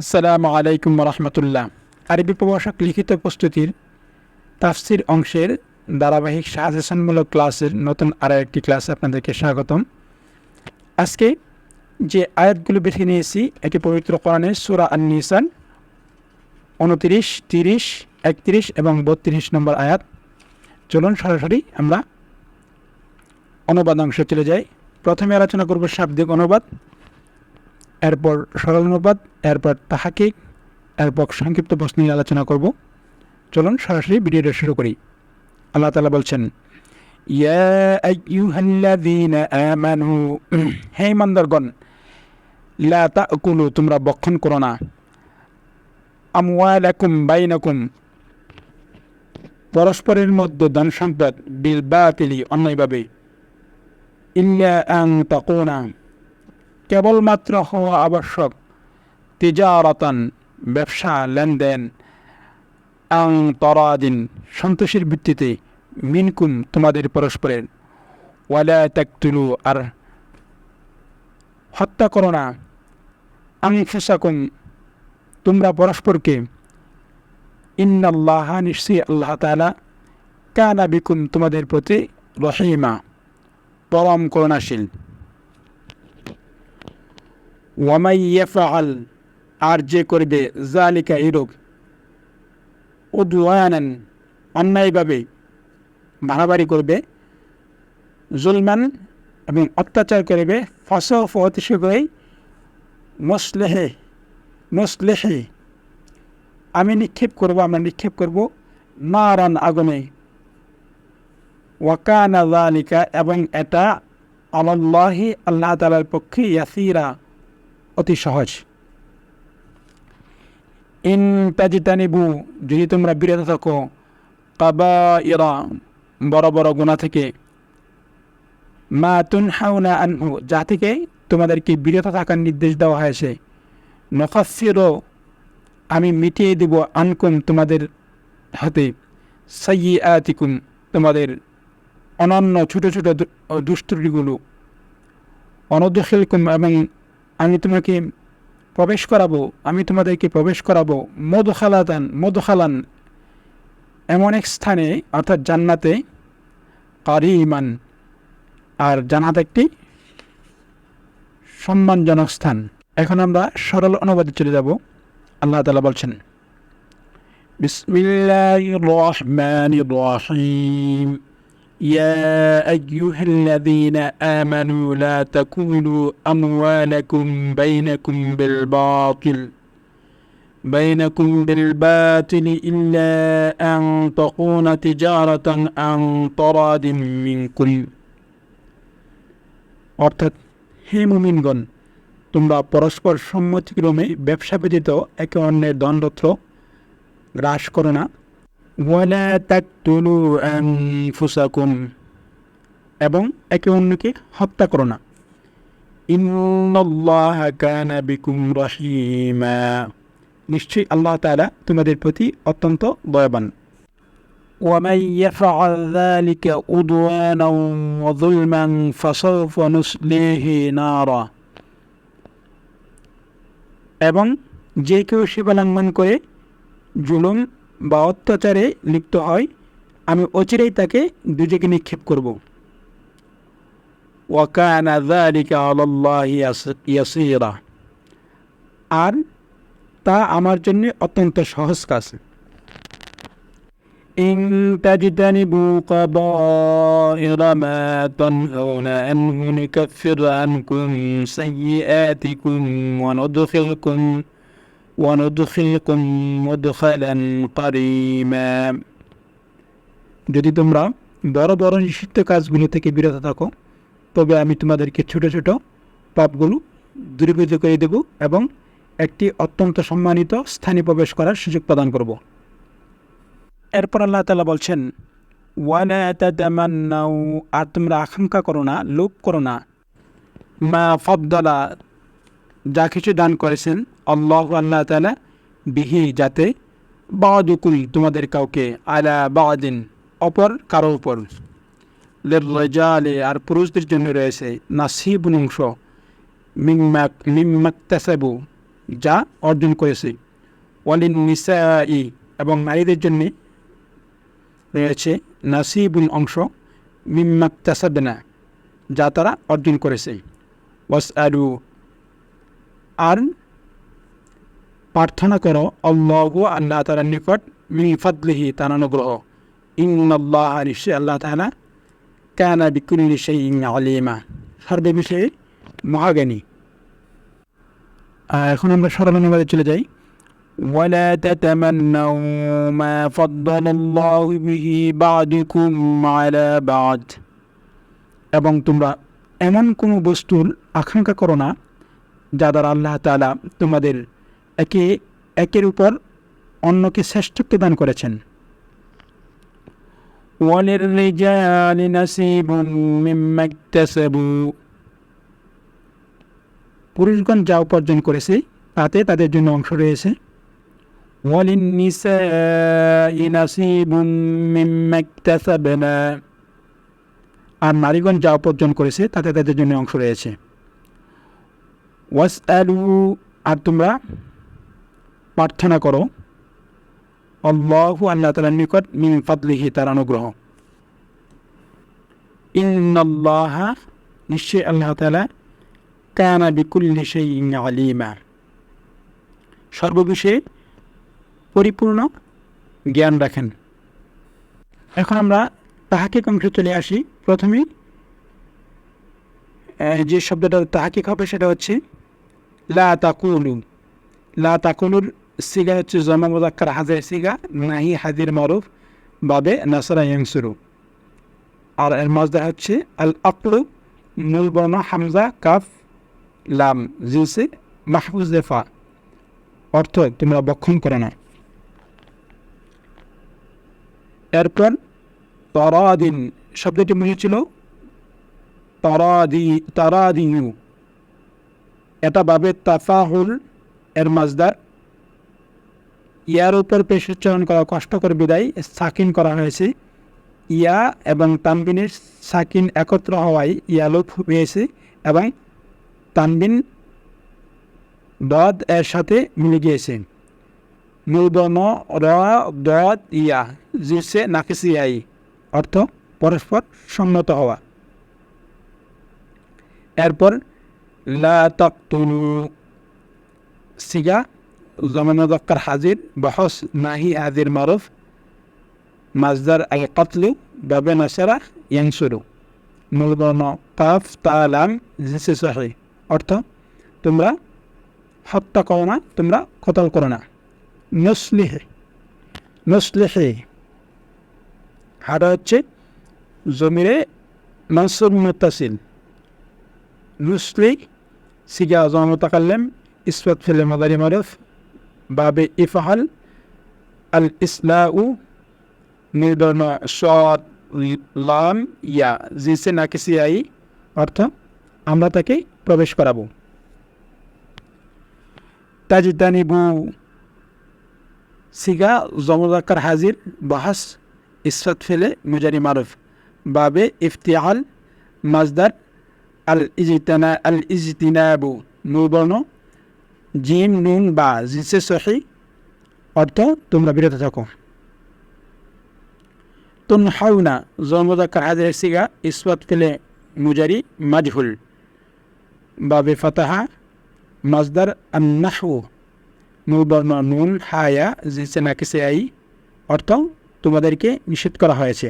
আসসালামু আলাইকুম রহমতুল্লাহ আরবি প্রভাষক লিখিত প্রস্তুতির তাফসির অংশের ধারাবাহিক সাজেশনমূলক ক্লাসের নতুন আরও একটি ক্লাসে আপনাদেরকে স্বাগতম। আজকে যে আয়াতগুলো বেছে নিয়েছি, এটি পবিত্র কোরআনের সুরা আন নিসান উনতিরিশ, তিরিশ, একত্রিশ এবং বত্রিশ নম্বর আয়াত। চলুন সরাসরি আমরা অনুবাদ অংশে চলে যাই। প্রথমে আলোচনা করব শাব্দিক অনুবাদ। এরপর সরল অনুবাদ এরপর তাহাকিক, এরপর সংক্ষিপ্ত প্রশ্ন নিয়ে আলোচনা করব। চলুন সরাসরি ভিডিওটা শুরু করি। আল্লাহ তালা বলছেন হে ইমানদারগণ লা তোমরা বক্ষণ করো না। আমওয়ালাকুম বাইনাকুম, পরস্পরের মধ্যে দান সম্পদ বিল বাতিলি অন্যায়ভাবে। ইল্লা আং তাকুনা কেবলমাত্র হওয়া আবশ্যক। তিজারতান, ব্যবসা, লেনদেন, আং তরাদিন সন্তোষের ভিত্তিতে মিনকুম তোমাদের পরস্পরের। ওয়ালা তাকতুলু আর হত্যা করো না। আমি ফেসাকুম তোমরা পরস্পরকে, ইন্নাল্লাহ নিশ্চয়ই আল্লাহ তালা কানা বিকুম তোমাদের প্রতি রহিমা, পরম করুণাশীল। ওয়ামাই ইয়াফআল আর যে করবে জালিকা ইরূপ উদওয়ানান অন্যায়ভাবে মারামারি করবে, জুলমান এবং অত্যাচার করবে ফসফ অতি মসলেহে মসলেহে। আমি নিক্ষেপ করব, আমরা নিক্ষেপ করব নারান আগুনে। ওয়াকানা জালিকা এবং এটা আল্লাহি আল্লাহ তালার পক্ষে ইয়াসিরা। অতি সহজ। ইন তাজিতানিবু, যদি তোমরা বিরত থাকো কাবা ইরা বড় বড় গুণা থেকে মা তুন হাউনা আনহু, যা থেকে তোমাদেরকে বিরত থাকার নির্দেশ দেওয়া হয়েছে। নফাসিরও আমি মিটিয়ে দেব আনকুম তোমাদের হাতে। সাইয়ি আতিকুম তোমাদের অনন্য ছোটো ছোটো দুষ্টুটিগুলো অনদখিলকুম এবং আমি তোমাকে প্রবেশ করাবো, আমি তোমাদেরকে প্রবেশ করাবো মধুখালাতান মধুখালান এমন এক স্থানে, অর্থাৎ জান্নাতে কারি ইমান আর জান্নাত একটি সম্মানজনক স্থান। এখন আমরা সরল অনুবাদে চলে যাব। আল্লাহ তালা বলছেন বিসমিল্লাহ রহমান রহিম। يا أيها الذين آمنوا لا تكونوا أموالكم بينكم بالباطل بينكم بالباطل إلا أن تكون تجارة عن تراد منكم অর্থাৎ হে মুমিনগণ তোমরা পরস্পর সম্মতিক্রমে ব্যবসা ব্যতীত একে অন্যের দণ্ডত্র গ্রাস করো না ওয়ালা তাকতুলু আনফুসাকুম এবং একে অন্যকে হত্যা করো না ইন্নাল্লাহ কানা বিকুম রহিমা নিশ্চয়ই আল্লাহ তাআলা তোমাদের প্রতি অত্যন্ত দয়াবান ومن يفعل ذلك عدوانا وظلما فسوف نصليه نارا এবং যে কেউ সেবালম্বন করে জুলুম বা অত্যাচারে লিপ্ত হয় আমি অচিরেই তাকে দুজেকে নিক্ষেপ করব ওয়াকানা যালিকা আলাল্লাহি ইয়াসীরা আর তা আমার জন্য অত্যন্ত সহজ কাজ إن تجتنبوا كبائر ما تنهون عنه نكفر عنكم سيئاتكم وندخلكم ওয়ানুদখিলকুম মুদখালান কারীমা যদি তোমরা বড় বড় নিষিদ্ধ কাজগুলো থেকে বিরত থাকো, তবে আমি তোমাদেরকে ছোট ছোট পাপগুলো দূরীভূত করে দেব এবং একটি অত্যন্ত সম্মানিত স্থানে প্রবেশ করার সুযোগ প্রদান করব। এরপর আল্লাহ তালা বলছেন তাতামান্নাউ, আর তোমরা আকাঙ্ক্ষা করো না, লোভ করো না। মা ফদ্দলা, যা কিছু দান করেছেন আল্লাহ আল্লাহ তালা বিহি যাতে বাদুকুল তোমাদের কাউকে আলা বাদিন অপর কারও উপর। লেজালে আর পুরুষদের জন্য রয়েছে নাসিব অংশ মিম্মাক মিম্মাক্তাসাবু যা অর্জন করেছে। ওয়ালিন নিসাই এবং নারীদের জন্যে রয়েছে নাসিবুল অংশ মিম্মাক্তাসাবেনা যা তারা অর্জন করেছে। ওয়াস আর প্রার্থনা করো আল্লাহ আল্লাহ তালার নিকট মি ফাদলিহি তার অনুগ্রহ ইন্নাল্লাহ নিশ্চয় আল্লাহ তালা কানা বিকুল্লি সেই আলিমা সর্বে বিষয়ে মহাজ্ঞানী আর এখন আমরা সরল অনুবাদে চলে যাই ولا تتمنوا ما فضل الله به بعضكم على بعض এবং তোমরা এমন কোনো বস্তুর আকাঙ্ক্ষা করো না যা দ্বারা আল্লাহ তালা তোমাদের একে একের উপর অন্যকে শ্রেষ্ঠত্ব দান করেছেন وللرجال نصيب مما اكتسبوا পুরুষগণ যা উপার্জন করেছে তাতে তাদের জন্য অংশ রয়েছে وللنساء نصيب مما اكتسبنا আর নারীগণ যা উপার্জন করেছে তাতে তাদের জন্য অংশ রয়েছে ওয়াস আলু আর তোমরা প্রার্থনা করো। আল্লাহু আল্লাহ তালার নিকট মিন ফাদলিহি তার অনুগ্রহ। ইন্নাল্লাহ নিশ্চয় আল্লাহ তালা কানা বিকুল্লি সেই আলিমা। সর্ববিষয়ে পরিপূর্ণ জ্ঞান রাখেন। এখন আমরা তাহাকিক অংশে চলে আসি। প্রথমেই আহ, যে শব্দটা তাহাকিক হবে সেটা হচ্ছে লা তাকুলু লা তাকুলুর সিগা হচ্ছে জমা মোজাক্কার হাজের সিগা নাহি হাজির মরুফ বাবে নাসরা ইয়াংসুরু আর এর মজদা হচ্ছে আল আকলু মূল বর্ণ হামজা কাফ লাম জিলসে মাহফুজ দেফা অর্থ তোমরা বক্ষণ করে না এরপর তরাদিন শব্দটি বুঝেছিল তরাদি তারাদিউ এটা বাবে তাফাহুল এর মাজদার ইয়ার উপর পেশ উচ্চারণ করা কষ্টকর বিদায় সাকিন করা হয়েছে। ইয়া এবং তানবিনের সাকিন একত্র হওয়ায় ইয়া লোপ হয়েছে এবং তানবিন দদ এর সাথে মিলে গিয়েছে। মূলবর্ণ র দদ ইয়া, জিসে, নাকিসি আই অর্থ পরস্পর সম্মত হওয়া। এরপর লা তাকতুলু, সিগা জমানা দক্কার হাজির বহস নাহি হাজির মারুফ মাজদার আল কতলু বাবে নাসারা ইয়াংসুরু মূলবর্ণ কাফ তালাম জিসে সহি অর্থ তোমরা হত্যা করো না তোমরা কতল করো না নসলিহে নসলিহে হাটা হচ্ছে জমিরে মানসুর মুতাসিল নুসলি সিগা জমতাকাল্লেম ইসফাত ফিল মাদারি মারুফ বাবে ইফাহাল আল ইসলাউ নির্দন ইয়া জিসে নাকিসি আই অর্থ আমরা তাকে প্রবেশ করাবো। তাজদানিবু সিগা জমদাকার হাজির বাহাস ইসফাত ফেলে মুজারি মারুফ। বাবে ইফতিয়াল মাজদার আল ইজতানা আল ইজতিনাবু নুবর্ণ জিম নুন বা জিসে সহি অর্থ তোমরা বিরত থাকো। তুন হাউনা জমদাকার হাজির সিগা ইসফাত ফেলে মুজারি, মাজহুল। বাবে ফাতাহা, মাজদার আন্নাহু নুবর্ণ নুন হায়া জিসে নাকিসে আই, অর্থ তোমাদেরকে নিষেধ করা হয়েছে।